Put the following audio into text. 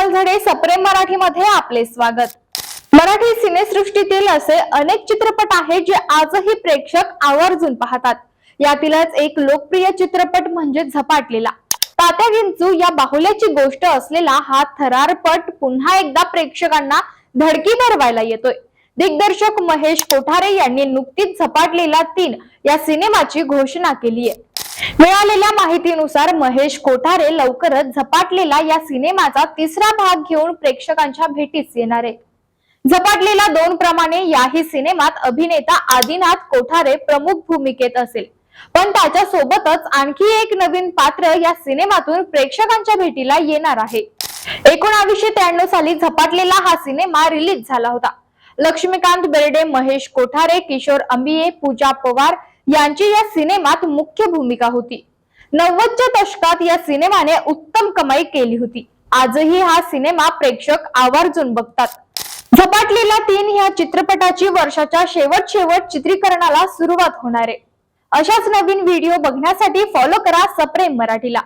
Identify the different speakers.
Speaker 1: वालझडे सप्रेम मराठीमध्ये आपले स्वागत. मराठी सिनेसृष्टीतील असे अनेक चित्रपट आहेत जे आजही प्रेक्षक आवर्जून पाहतात. यातीलच एक लोकप्रिय चित्रपट म्हणजे झपाटलेला. तात्या विंचू या बाहुल्याची गोष्ट असलेला हा थरारपट पुन्हा एकदा प्रेक्षकांना धडकी भरवायला येतोय. दिग्दर्शक महेश कोठारे यांनी नुकतीच झपाटलेला तीन या सिनेमाची घोषणा केली आहे मिळालेल्या माहितीनुसार महेश कोठारे लवकरच झपाटलेला या सिनेमाचा तिसरा भाग घेऊन प्रेक्षकांच्या भेटीस येणार आहे. झपाटलेला दोन प्रमाणे याही सिनेमात अभिनेता आदिनाथ कोठारे प्रमुख भूमिकेत असेल. पण त्याच्या सोबतच आणखी एक नवीन पात्र या सिनेमातून प्रेक्षकांच्या भेटीला येणार आहे. एकोणावीसशे त्र्याण्णव साली झपाटलेला हा सिनेमा रिलीज झाला होता. लक्ष्मीकांत बेर्डे महेश कोठारे किशोर अंबिये पूजा पवार यांची या सिनेमात मुख्य भूमिका होती. नव्वदच्या दशकात या सिनेमाने उत्तम कमाई केली होती. आजही हा सिनेमा प्रेक्षक आवर्जून बघतात. झपाटलेला तीन ह्या चित्रपटाची वर्षाच्या शेवट शेवट चित्रीकरणाला सुरुवात होणार आहे. अशाच नवीन व्हिडिओ बघण्यासाठी फॉलो करा सप्रेम मराठीला.